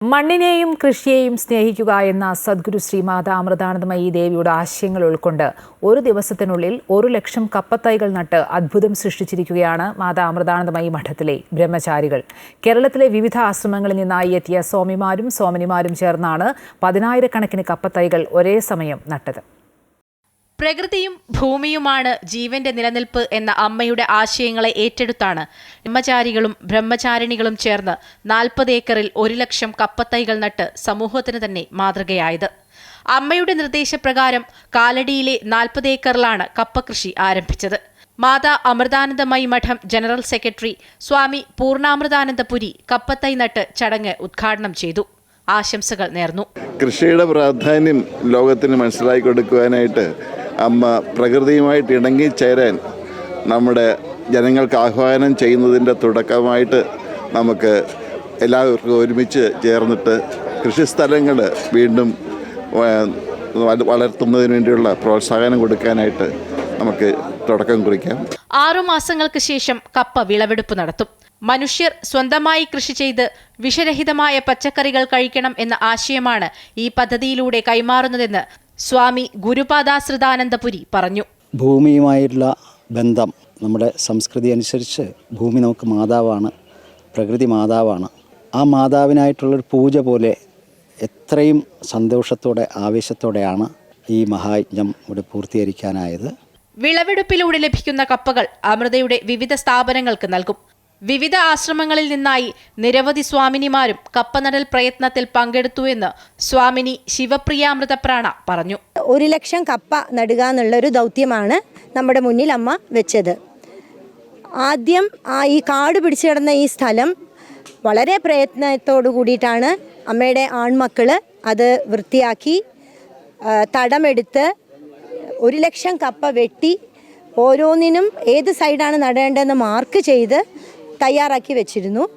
മണ്ണിനെയും കൃഷിയെയും സ്നേഹിക്കുക എന്ന സദ്ഗുരു ശ്രീമാത അമൃതാനന്ദമയി ദേവിയുടെ ആശയങ്ങൾ ഉൾക്കൊണ്ട് ഒരു ദിവസത്തിനുള്ളിൽ ഒരു ലക്ഷം കപ്പത്തൈകൾ നട്ട് അത്ഭുതം സൃഷ്ടിച്ചിരിക്കുകയാണ് മാതാ അമൃതാനന്ദമയി മഠത്തിലെ ബ്രഹ്മചാരികൾ. കേരളത്തിലെ വിവിധ ആശ്രമങ്ങളിൽ നിന്നായി എത്തിയ സ്വാമിമാരും സ്വാമിനിമാരും ചേർന്നാണ് പതിനായിരക്കണക്കിന് കപ്പത്തൈകൾ ഒരേ സമയം നട്ടത്. പ്രകൃതിയും ഭൂമിയുമാണ് ജീവന്റെ നിലനിൽപ്പ് എന്ന അമ്മയുടെ ആശയങ്ങളെ ഏറ്റെടുത്താണ്. ബ്രഹ്മചാരികളും ബ്രഹ്മചാരിണികളും ചേർന്ന് നാൽപ്പത് ഏക്കറിൽ ഒരു ലക്ഷം കപ്പത്തൈകൾ നട്ട് സമൂഹത്തിന് തന്നെ മാതൃകയായത്. അമ്മയുടെ നിർദ്ദേശപ്രകാരം കാലടിയിലെ നാൽപ്പത് ഏക്കറിലാണ് കപ്പ കൃഷി ആരംഭിച്ചത്. മാതാ അമൃതാനന്ദമയി മഠം ജനറൽ സെക്രട്ടറി സ്വാമി പൂർണാമൃതാനന്ദപുരി കപ്പത്തൈ നട്ട് ചടങ്ങ് ഉദ്ഘാടനം ചെയ്തു. ആശംസകൾ നേർന്നു. കൃഷിയുടെ പ്രാധാന്യം ലോകത്തിന് മനസ്സിലാക്കി കൊടുക്കുവാനായിട്ട് അമ്മ പ്രകൃതിയുമായിട്ട് ഇണങ്ങിച്ചേരാൻ നമ്മുടെ ജനങ്ങൾക്ക് ആഹ്വാനം ചെയ്യുന്നതിന്റെ തുടക്കമായിട്ട് നമുക്ക് എല്ലാവർക്കും ഒരുമിച്ച് ചേർന്നിട്ട് കൃഷിസ്ഥലങ്ങൾ വീണ്ടും വളർത്തുന്നതിന് വേണ്ടിയുള്ള പ്രോത്സാഹനം കൊടുക്കാനായിട്ട് നമുക്ക് തുടക്കം കുറിക്കാം. ആറു മാസങ്ങൾക്ക് ശേഷം കപ്പ വിളവെടുപ്പ് നടത്തും. മനുഷ്യർ സ്വന്തമായി കൃഷി ചെയ്ത് വിഷരഹിതമായ പച്ചക്കറികൾ കഴിക്കണം എന്ന ആശയമാണ് ഈ പദ്ധതിയിലൂടെ കൈമാറുന്നതെന്ന് സ്വാമി ഗുരുപാദാശ്രിതാനന്ദപുരി പറഞ്ഞു. ഭൂമിയുമായിട്ടുള്ള ബന്ധം നമ്മുടെ സംസ്കൃതി അനുസരിച്ച് ഭൂമി നമുക്ക് മാതാവാണ് പ്രകൃതി മാതാവാണ്. ആ മാതാവിനായിട്ടുള്ളൊരു പൂജ പോലെ എത്രയും സന്തോഷത്തോടെ ആവേശത്തോടെയാണ് ഈ മഹായജ്ഞം ഇവിടെ പൂർത്തീകരിക്കാനായത്. വിളവെടുപ്പിലൂടെ ലഭിക്കുന്ന കപ്പകൾ അമൃതയുടെ വിവിധ സ്ഥാപനങ്ങൾക്ക് നൽകും. വിവിധ ആശ്രമങ്ങളിൽ നിന്നായി നിരവധി സ്വാമിനിമാരും കപ്പനടൽ പ്രയത്നത്തിൽ പങ്കെടുത്തു പങ്കെടുത്തുവെന്ന് സ്വാമിനി ശിവപ്രിയാമൃതപ്രാണ പറഞ്ഞു. ഒരു ലക്ഷം കപ്പ നടുക എന്നുള്ള ഒരു ദൗത്യമാണ് നമ്മുടെ മുന്നിൽ അമ്മ വെച്ചത്. ആദ്യം ആ ഈ കാട് പിടിച്ചു കിടന്ന ഈ സ്ഥലം വളരെ പ്രയത്നത്തോടു കൂടിയിട്ടാണ് അമ്മയുടെ ആൺമക്കൾ അത് വൃത്തിയാക്കി തടമെടുത്ത് ഒരു ലക്ഷം കപ്പ വെട്ടി ഓരോന്നിനും ഏത് സൈഡാണ് നടേണ്ടതെന്ന് മാർക്ക് ചെയ്ത് തയ്യാറാക്കി വെച്ചിരുന്നു.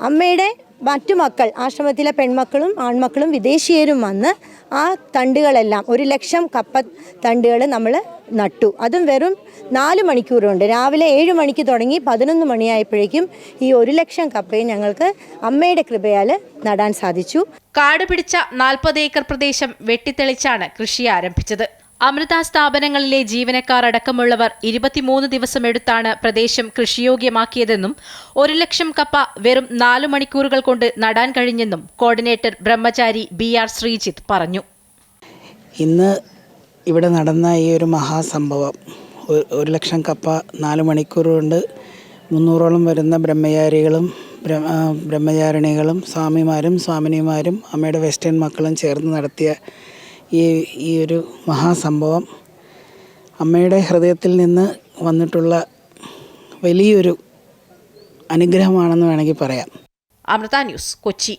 അമ്മയുടെ മറ്റു മക്കൾ ആശ്രമത്തിലെ പെൺമക്കളും ആൺമക്കളും വിദേശീയരും വന്ന് ആ തണ്ടുകളെല്ലാം ഒരു ലക്ഷം കപ്പ തണ്ടുകൾ നമ്മൾ നട്ടു. അതും വെറും നാല് മണിക്കൂറുണ്ട് രാവിലെ ഏഴ് മണിക്ക് തുടങ്ങി പതിനൊന്ന് മണിയായപ്പോഴേക്കും ഈ ഒരു ലക്ഷം കപ്പയും ഞങ്ങൾക്ക് അമ്മയുടെ കൃപയാൽ നടാൻ സാധിച്ചു. കാട് പിടിച്ച നാൽപ്പത് ഏക്കർ പ്രദേശം വെട്ടിത്തെളിച്ചാണ് കൃഷി ആരംഭിച്ചത്. അമൃത സ്ഥാപനങ്ങളിലെ ജീവനക്കാർ അടക്കമുള്ളവർ ഇരുപത്തിമൂന്ന് ദിവസം എടുത്താണ് പ്രദേശം കൃഷിയോഗ്യമാക്കിയതെന്നും ഒരു ലക്ഷം കപ്പ വെറും നാലു മണിക്കൂറുകൾ കൊണ്ട് നടാൻ കഴിഞ്ഞെന്നും coordinator Brahmachari B R Sreejith പറഞ്ഞു. ഇന്ന് ഇവിടെ നടന്ന ഈ ഒരു മഹാസംഭവം. ഒരു ലക്ഷം കപ്പ നാല് മണിക്കൂർ കൊണ്ട് മുന്നൂറോളം വരുന്ന ബ്രഹ്മചാരികളും ബ്ര- ബ്രഹ്മചാരിണികളും സ്വാമിമാരും സ്വാമിനിമാരും അമ്മയുടെ വെസ്റ്റേൺ മക്കളും ചേർന്ന് നടത്തിയ ഈ ഈ ഒരു മഹാസംഭവം അമ്മയുടെ ഹൃദയത്തിൽ നിന്ന് വന്നിട്ടുള്ള വലിയൊരു അനുഗ്രഹമാണെന്ന് വേണമെങ്കിൽ പറയാം. അമൃത ന്യൂസ് കൊച്ചി.